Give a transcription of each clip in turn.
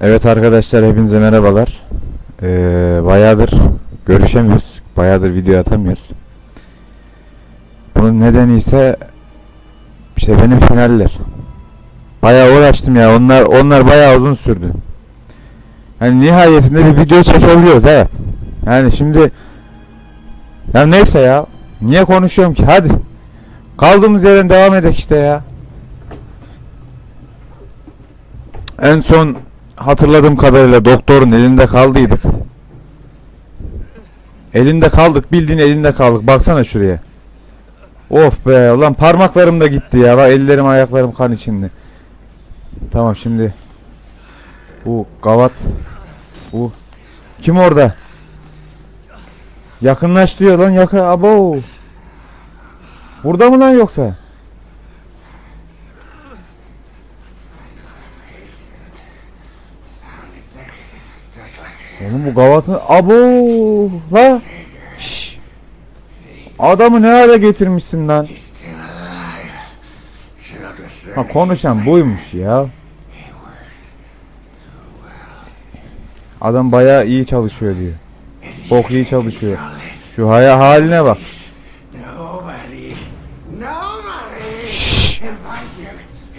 Evet arkadaşlar hepinize merhabalar. Ee, bayağıdır görüşemiyoruz. Bayağıdır video atamıyoruz. Bunun nedeni ise işte benim finaller. Bayağı uğraştım ya. Onlar onlar bayağı uzun sürdü. Yani nihayetinde bir video çekebiliyoruz evet. Yani şimdi ya neyse ya. Niye konuşuyorum ki? Hadi. Kaldığımız yerden devam edelim işte ya. En son hatırladığım kadarıyla doktorun elinde kaldıydık. Elinde kaldık bildiğin elinde kaldık. Baksana şuraya. Of be ulan parmaklarım da gitti ya. Ellerim ayaklarım kan içinde. Tamam şimdi. Bu gavat. Bu. Kim orada? Yakınlaş diyor lan yakın. Abo. Burada mı lan yoksa? Oğlum bu gavatı abo la Şşş. Adamı ne hale getirmişsin lan? Ha konuşan buymuş ya. Adam bayağı iyi çalışıyor diyor. Çok iyi çalışıyor. Şu haya haline bak. Şşş.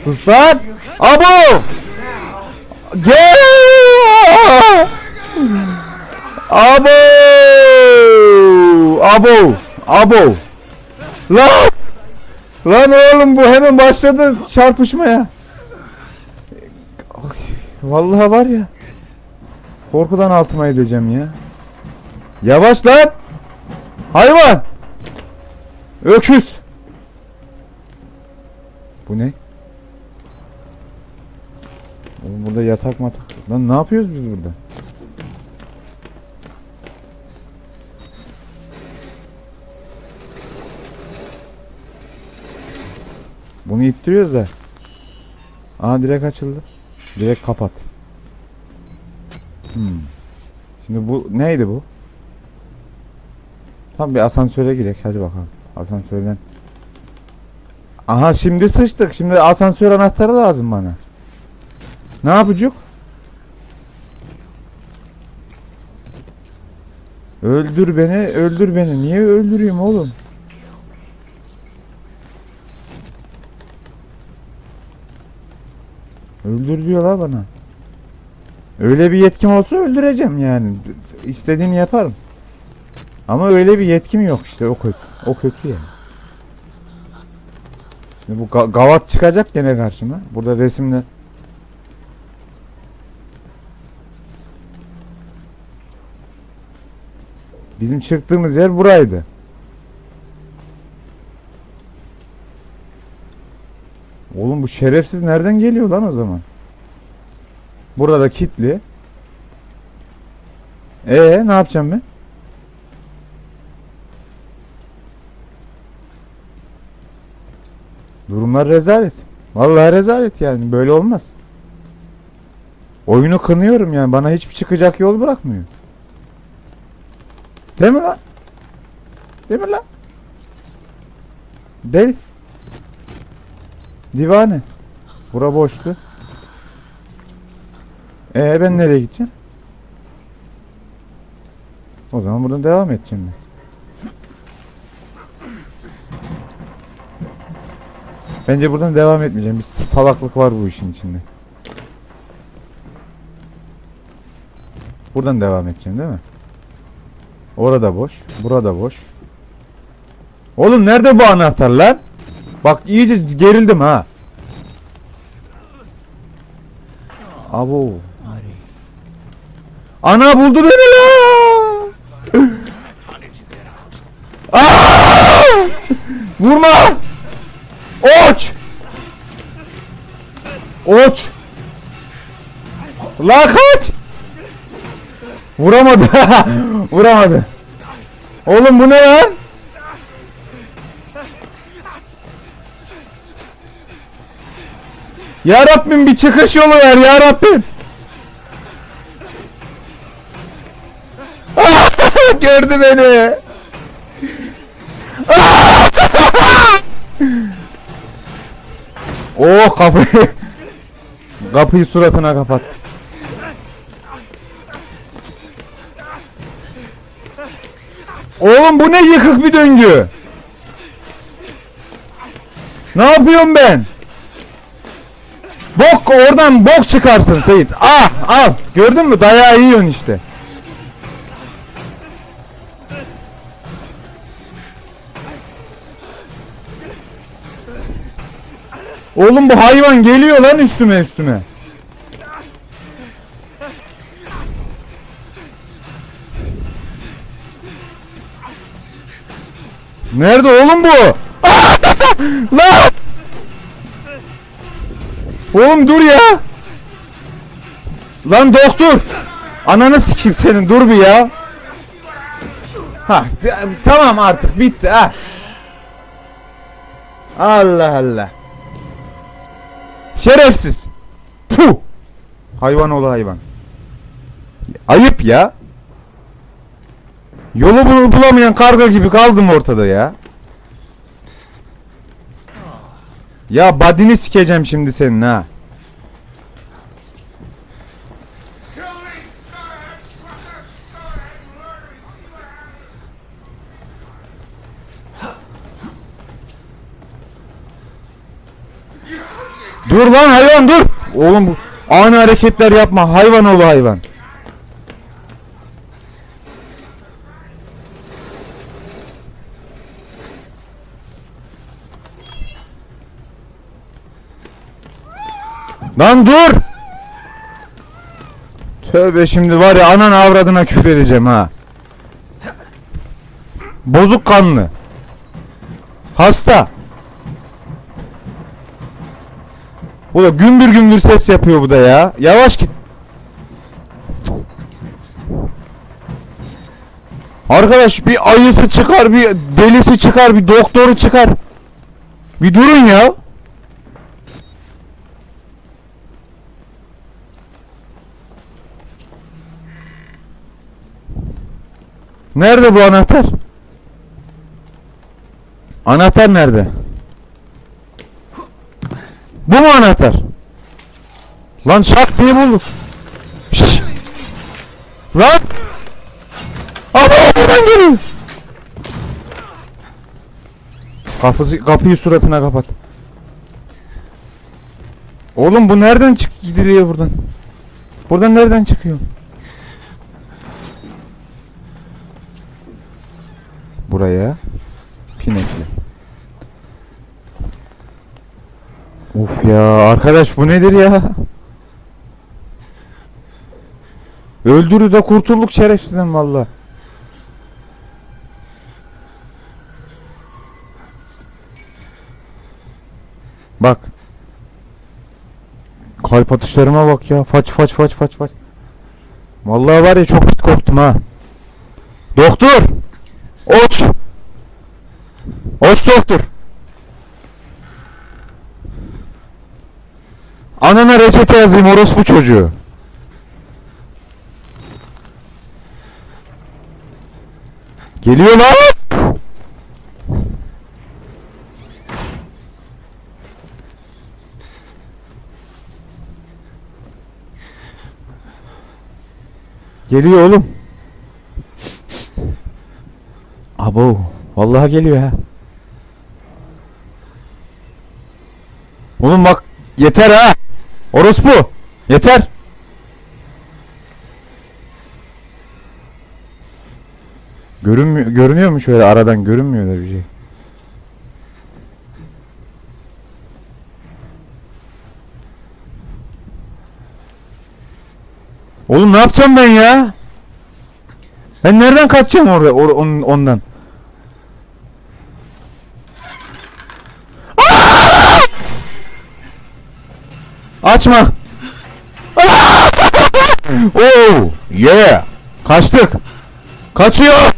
Sus lan. Abo. Gel. Abo. Abo. Abo. Lan. Lan oğlum bu hemen başladı çarpışmaya. Ay, Vallahi var ya. Korkudan altıma edeceğim ya. Yavaş lan. Hayvan. Öküz. Bu ne? Oğlum burada yatak matak. Lan ne yapıyoruz biz burada? Bunu ittiriyoruz da. Aa direkt açıldı. Direkt kapat. Hmm. Şimdi bu neydi bu? Tam bir asansöre girek hadi bakalım. Asansörden. Aha şimdi sıçtık. Şimdi asansör anahtarı lazım bana. Ne yapacak? Öldür beni, öldür beni. Niye öldüreyim oğlum? Öldür diyorlar bana. Öyle bir yetkim olsa öldüreceğim yani. İstediğini yaparım. Ama öyle bir yetkim yok işte o kötü. O kötü yani. Şimdi bu ga- gavat çıkacak gene karşıma. Burada resimler. Bizim çıktığımız yer buraydı. Bu şerefsiz nereden geliyor lan o zaman? Burada kitli. Ee ne yapacağım ben? Durumlar rezalet. Vallahi rezalet yani böyle olmaz. Oyunu kınıyorum yani bana hiçbir çıkacak yol bırakmıyor. Değil mi lan? Değil mi lan? Değil. Divane. Bura boştu. Ee ben nereye gideceğim? O zaman buradan devam edeceğim ben. Bence buradan devam etmeyeceğim. Bir salaklık var bu işin içinde. Buradan devam edeceğim değil mi? Orada boş. Burada boş. Oğlum nerede bu anahtar lan? Bak iyice gerildim ha. Abo. Ana buldu beni. Aa! Vurma. Oç. Oç. La kaç. Vuramadı. Vuramadı. Oğlum bu ne lan? Ya Rabbim bir çıkış yolu ver ya Rabbim. Ah, gördü beni. Ah! oh kapıyı. kapıyı suratına kapat. Oğlum bu ne yıkık bir döngü. Ne yapıyorum ben? Bok oradan bok çıkarsın Seyit. Ah al. Gördün mü? Dayağı yiyorsun işte. Oğlum bu hayvan geliyor lan üstüme üstüme. Nerede oğlum bu? lan! Oğlum dur ya. Lan doktor. Ananı sikeyim senin dur bir ya. Ha tamam artık bitti ha. Allah Allah. Şerefsiz. Puh. Hayvan oğlu hayvan. Ayıp ya. Yolu bul- bulamayan karga gibi kaldım ortada ya. Ya badini sikeceğim şimdi senin ha. Dur lan hayvan dur. Oğlum bu ani hareketler yapma. Hayvan oğlu hayvan. Lan dur. Tövbe şimdi var ya anan avradına küfür edeceğim ha. Bozuk kanlı. Hasta. Bu da gümbür gümbür ses yapıyor bu da ya. Yavaş git. Arkadaş bir ayısı çıkar, bir delisi çıkar, bir doktoru çıkar. Bir durun ya. Nerede bu anahtar? Anahtar nerede? Bu mu anahtar? Lan şak diye bulduk. Şşş. Lan! Ama buradan geliyor. Kafası, kapıyı suratına kapat. Oğlum bu nereden çık gidiliyor buradan? Buradan nereden çıkıyor? Buraya pinekli. Of ya arkadaş bu nedir ya? Öldürü de kurtulduk şerefsizden valla. Bak. Kalp atışlarıma bak ya. Faç faç faç faç faç. Vallahi var ya çok pis korktum ha. Doktor! Oç! Oç doktor! Anana reçete yazayım orospu çocuğu. Geliyor lan! Geliyor oğlum. Abo, vallahi geliyor ha. Oğlum bak yeter ha. Orospu. Yeter. Görünmüyor, görünüyor mu şöyle aradan görünmüyor da bir şey. Oğlum ne yapacağım ben ya? Ben nereden kaçacağım orada or, onun, ondan? Açma. Oh, yeah. Kaçtık. Kaçıyor.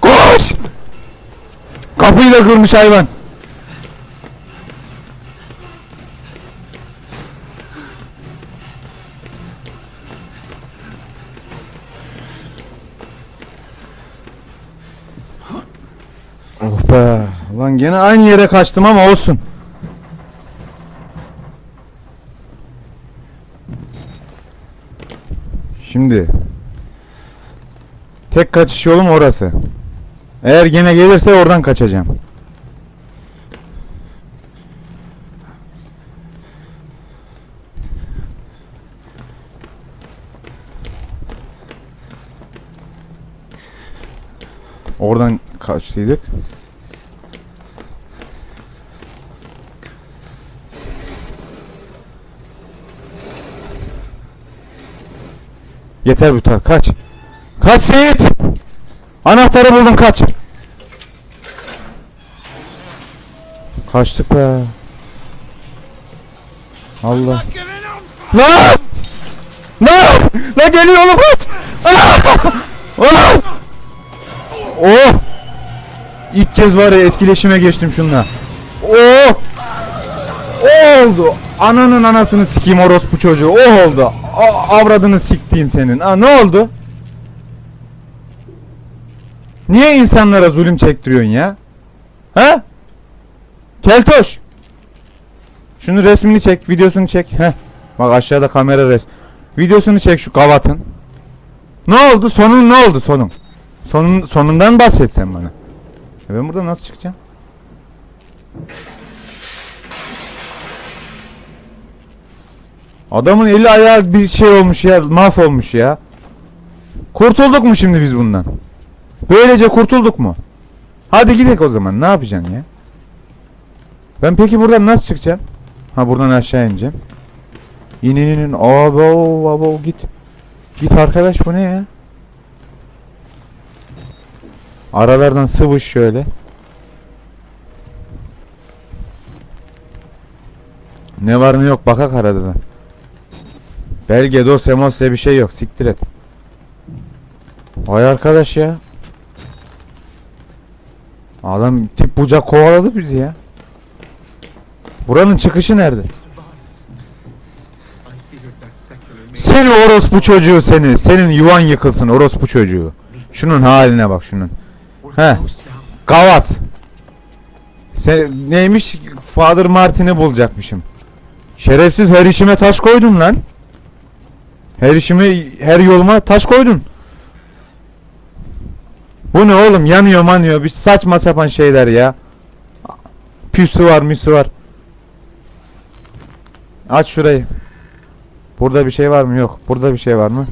Koş. Kapıyı da kırmış hayvan. Oh be. Lan gene aynı yere kaçtım ama olsun. Şimdi tek kaçış yolum orası. Eğer gene gelirse oradan kaçacağım. Oradan kaçtıydık. Yeter Bütar kaç. Kaç Seyit. Anahtarı buldum kaç. Kaçtık be. Allah. Lan! Lan! Lan geliyor oğlum kaç! Ah! Oh! İlk kez var ya etkileşime geçtim şunla. Oh! O oldu. Ananın anasını sikeyim orospu çocuğu. O oldu. Avradını siktiğim senin. Ha, ne oldu? Niye insanlara zulüm çektiriyorsun ya? Ha? Keltoş. Şunu resmini çek, videosunu çek. Heh. Bak aşağıda kamera res. Videosunu çek şu kavatın. Ne oldu? Sonun ne oldu sonun? Sonun sonundan bahset sen bana. E ben burada nasıl çıkacağım? Adamın eli ayağı bir şey olmuş ya, mahvolmuş ya. Kurtulduk mu şimdi biz bundan? Böylece kurtulduk mu? Hadi gidelim o zaman. Ne yapacaksın ya? Ben peki buradan nasıl çıkacağım? Ha buradan aşağı ineceğim. İn in in. Abo abo git. Git arkadaş bu ne ya? Aralardan sıvış şöyle. Ne var ne yok bakak arada da. Belge, dosya, mosya bir şey yok. Siktir et. Vay arkadaş ya. Adam tip bucak kovaladı bizi ya. Buranın çıkışı nerede? Seni orospu çocuğu seni. Senin yuvan yıkılsın orospu çocuğu. Şunun haline bak şunun. He. Gavat. Sen neymiş? Father Martin'i bulacakmışım. Şerefsiz her işime taş koydun lan. Her işimi, her yoluma taş koydun. Bu ne oğlum? Yanıyor manıyor. Bir saçma sapan şeyler ya. Püsü var, müsü var. Aç şurayı. Burada bir şey var mı? Yok. Burada bir şey var mı?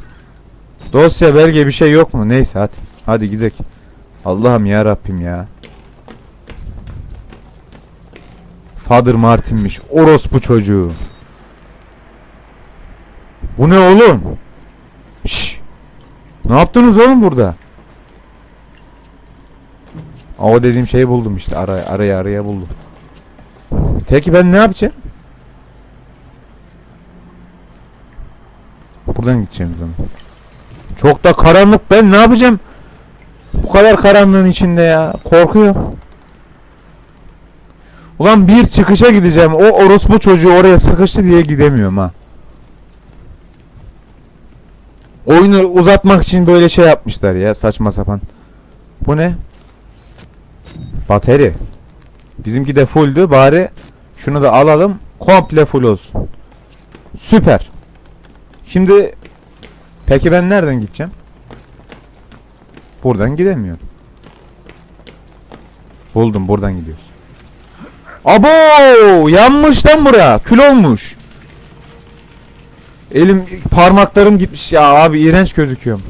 Dosya, belge bir şey yok mu? Neyse hadi. Hadi gidelim. Allah'ım ya Rabbim ya. Father Martin'miş. Orospu çocuğu. Bu ne oğlum? Şş. Ne yaptınız oğlum burada? O dediğim şeyi buldum işte. Araya araya araya buldum. Peki ben ne yapacağım? Buradan gideceğim zaman. Çok da karanlık. Ben ne yapacağım? Bu kadar karanlığın içinde ya. Korkuyorum. Ulan bir çıkışa gideceğim. O orospu çocuğu oraya sıkıştı diye gidemiyorum ha. Oyunu uzatmak için böyle şey yapmışlar ya saçma sapan. Bu ne? Bateri. Bizimki de fulldü bari şunu da alalım komple full olsun. Süper. Şimdi peki ben nereden gideceğim? Buradan gidemiyorum. Buldum buradan gidiyoruz. Abo yanmış lan bura kül olmuş. Elim parmaklarım gitmiş ya abi iğrenç gözüküyorum.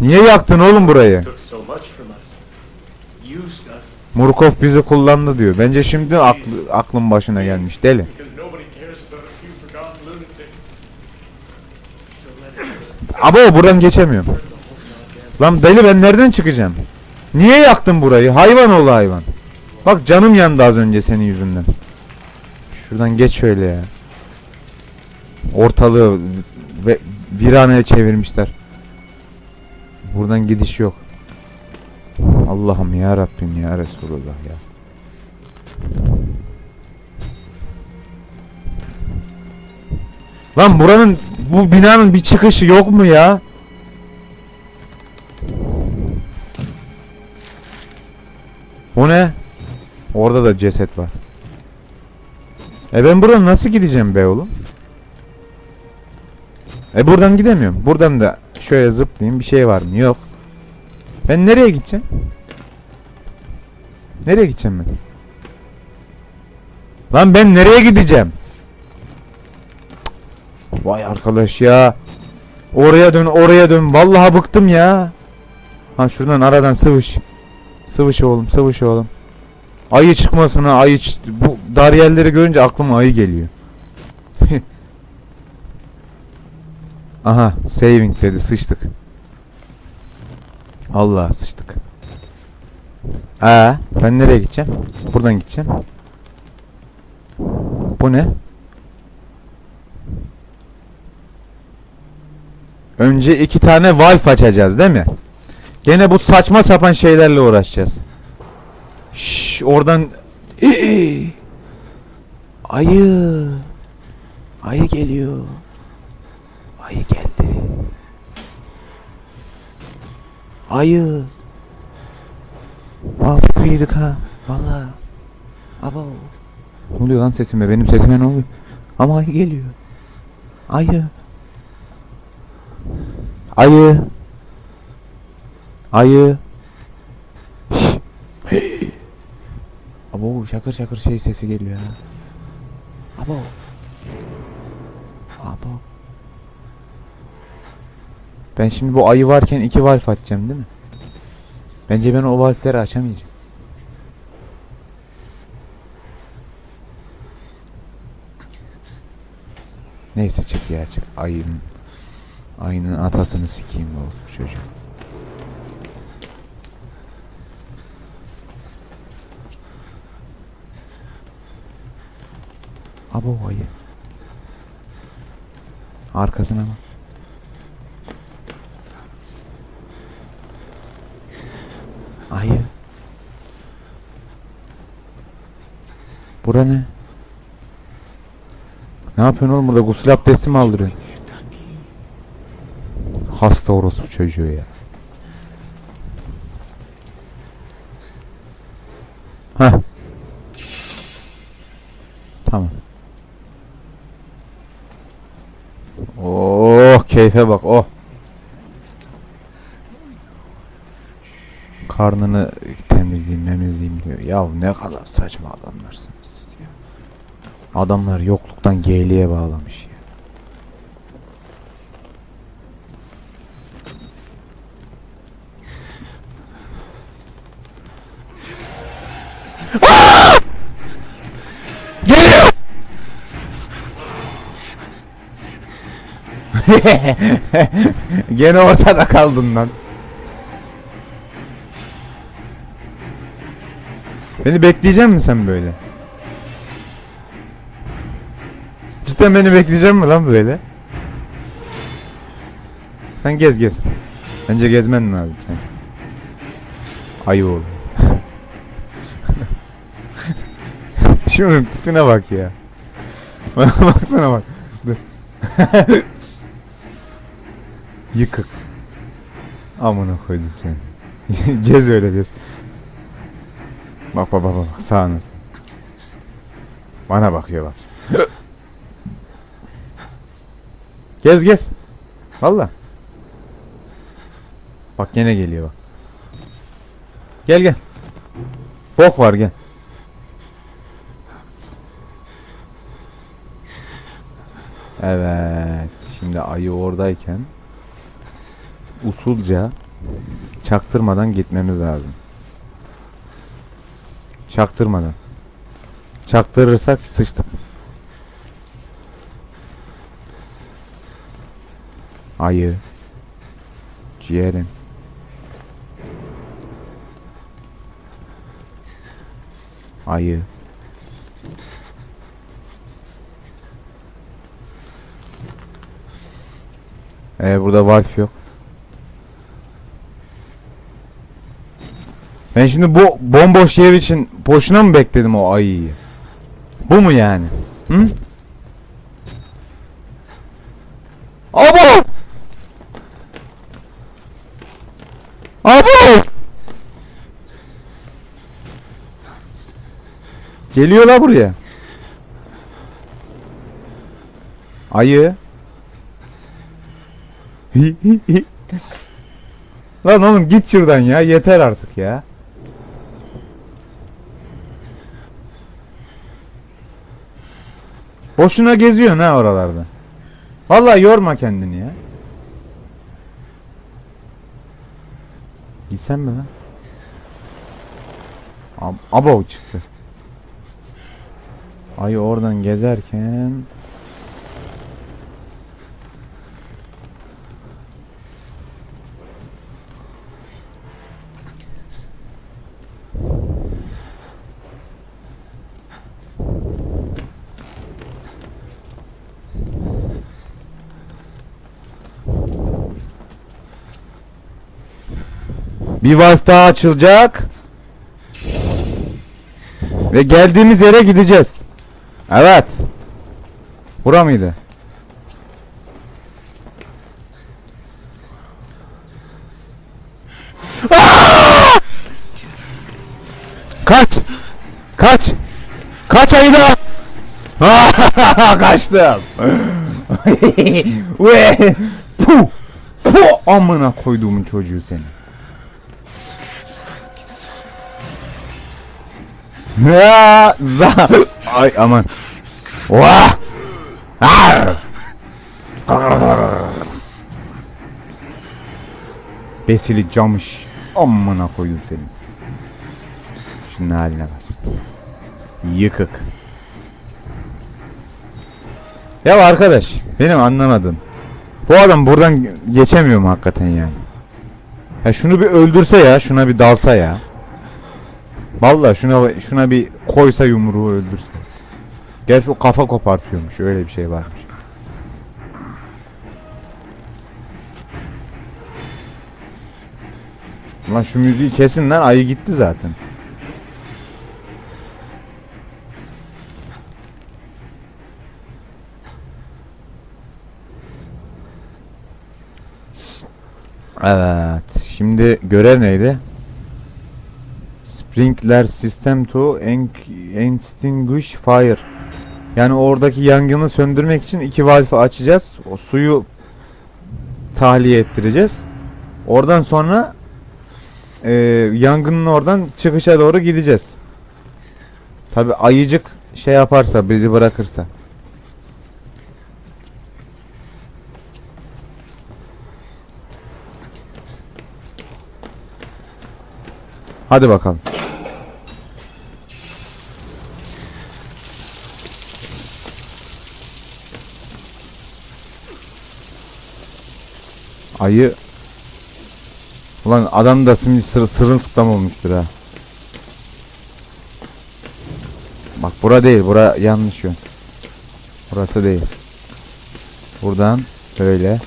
Niye yaktın oğlum burayı? Murkov bizi kullandı diyor. Bence şimdi aklı, aklın başına gelmiş deli. Abo buradan geçemiyorum. Lan deli ben nereden çıkacağım? Niye yaktın burayı? Hayvan oğlu hayvan. Bak canım yandı az önce senin yüzünden. Şuradan geç şöyle ya. Ortalığı ve viraneye çevirmişler. Buradan gidiş yok. Allah'ım ya Rabbim ya Resulullah ya. Lan buranın bu binanın bir çıkışı yok mu ya? Bu ne? Orada da ceset var. E ben buradan nasıl gideceğim be oğlum? E buradan gidemiyorum. Buradan da şöyle zıplayayım bir şey var mı? Yok. Ben nereye gideceğim? Nereye gideceğim ben? Lan ben nereye gideceğim? Vay arkadaş ya. Oraya dön oraya dön. Vallahi bıktım ya. Ha şuradan aradan sıvış. Sıvış oğlum sıvış oğlum. Ayı çıkmasına ayı bu dar yerleri görünce aklıma ayı geliyor. Aha saving dedi sıçtık. Allah sıçtık. Aa ben nereye gideceğim? Buradan gideceğim. Bu ne? Önce iki tane valve açacağız değil mi? Gene bu saçma sapan şeylerle uğraşacağız. Şş, oradan ayı ayı geliyor. Ayı geldi. Ayı. Aa bu yedik ha. Valla. Abo. Ne oluyor lan sesime? Benim sesime ne oluyor? Ama ayı geliyor. Ayı. Ayı. Ayı. Şşş. Abo şakır şakır şey sesi geliyor ha. Abo. Abo. Ben şimdi bu ayı varken iki valf açacağım değil mi? Bence ben o valfleri açamayacağım. Neyse çık ya çık. Ayının ayının atasını sikeyim bu çocuk. Abo ayı. Arkasına bak. Ayı. Bura ne? Ne yapıyorsun oğlum burada gusül abdesti mi aldırıyorsun? Hasta orospu çocuğu ya. Heh. Tamam. Oh keyfe bak oh. Karnını temizleyeyim memizleyeyim diyor. Ya ne kadar saçma adamlarsınız. Adamlar yokluktan geyliğe bağlamış Gene ortada kaldın lan. Beni bekleyecek misin sen böyle? Cidden beni bekleyecek mi lan böyle? Sen gez gez. Bence gezmen lazım sen. Ayı oğlum. Şunun tipine bak ya. Baksana bak. Yıkık. Amına koydum seni. gez öyle gez. Bak bak bak bak sağına. Bana bakıyor bak. gez gez. Valla. Bak gene geliyor bak. Gel gel. Bok var gel. Evet. Şimdi ayı oradayken usulca çaktırmadan gitmemiz lazım. Çaktırmadan. Çaktırırsak sıçtık. Ayı. Ciğerim. Ayı. Ee, burada valf yok. Ben şimdi bu bomboş yer için boşuna mı bekledim o ayıyı? Bu mu yani? Hı? Abo! Abo! Geliyor la buraya. Ayı. Lan oğlum git şuradan ya. Yeter artık ya. Boşuna geziyorsun ha oralarda. Vallahi yorma kendini ya. Gitsen mi lan? Ab Abo çıktı. Ayı oradan gezerken bir valf daha açılacak. Ve geldiğimiz yere gideceğiz. Evet. Bura mıydı? Kaç! Kaç! Kaç ayda! Kaçtım. Ve pu pu amına koyduğumun çocuğu seni. Ya za ay aman. Vah! Ar! Besili camış. Amına koydum seni. Şunun haline bak. Yıkık. Ya arkadaş benim anlamadım. Bu adam buradan geçemiyor mu hakikaten yani? Ya şunu bir öldürse ya, şuna bir dalsa ya. Vallahi şuna şuna bir koysa yumruğu öldürse. Gerçi o kafa kopartıyormuş. Öyle bir şey varmış. Lan şu müziği kesin lan ayı gitti zaten. Evet. Şimdi görev neydi? Sprinkler system to extinguish fire. Yani oradaki yangını söndürmek için iki valfi açacağız. O suyu tahliye ettireceğiz. Oradan sonra e, yangının oradan çıkışa doğru gideceğiz. Tabi ayıcık şey yaparsa bizi bırakırsa. Hadi bakalım. Ayı Ulan adam da şimdi sır, sırılsıklam olmuştur ha. Bak bura değil, bura yanlış yön. Burası değil. Buradan böyle.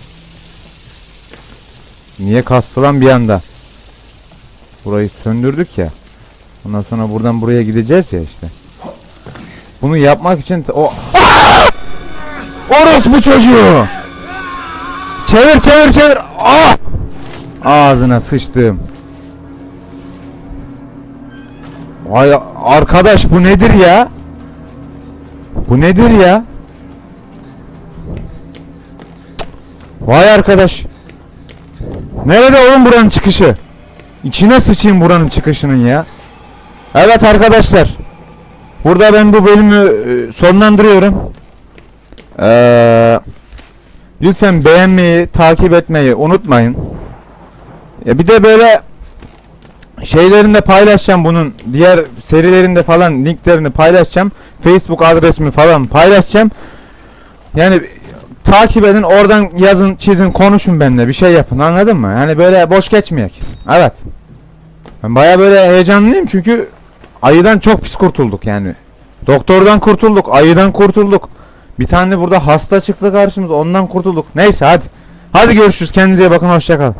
Niye kastı lan bir anda? Burayı söndürdük ya. Ondan sonra buradan buraya gideceğiz ya işte. Bunu yapmak için o Orospu çocuğu. Çevir çevir çevir. Ah! Ağzına sıçtım. Vay arkadaş bu nedir ya? Bu nedir ya? Vay arkadaş. Nerede oğlum buranın çıkışı? İçine sıçayım buranın çıkışının ya. Evet arkadaşlar. Burada ben bu bölümü e, sonlandırıyorum. Ee, lütfen beğenmeyi, takip etmeyi unutmayın. Ya bir de böyle şeylerini de paylaşacağım bunun. Diğer serilerinde falan linklerini paylaşacağım. Facebook adresimi falan paylaşacağım. Yani takip edin oradan yazın çizin konuşun benimle bir şey yapın anladın mı? Yani böyle boş geçmeyek. Evet. Ben baya böyle heyecanlıyım çünkü ayıdan çok pis kurtulduk yani. Doktordan kurtulduk, ayıdan kurtulduk. Bir tane burada hasta çıktı karşımıza ondan kurtulduk. Neyse hadi. Hadi görüşürüz kendinize iyi bakın hoşçakalın.